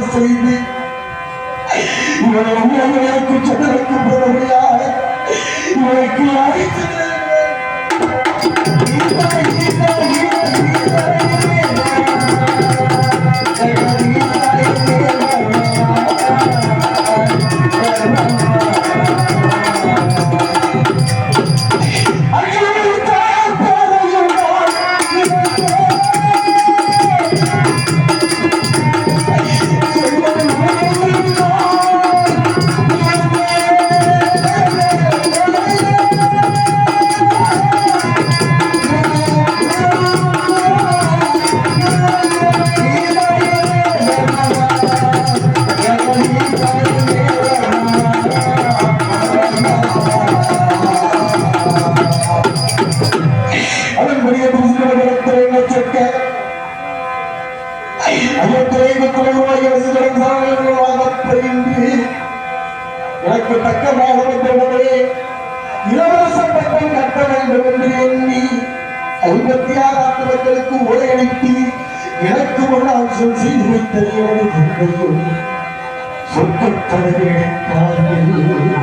से भी कुछ गया है। எனக்கு தக்க வந்தவனே இலவச பட்டம் கட்ட வேண்டும் என்று எண்ணி ஐம்பத்தி ஆறு ஆண்டு மக்களுக்கு உரையளித்து எனக்கு ஒரு அம்சம் செய்து வைத்தது எனது சொற்கள் தலைவர்கள்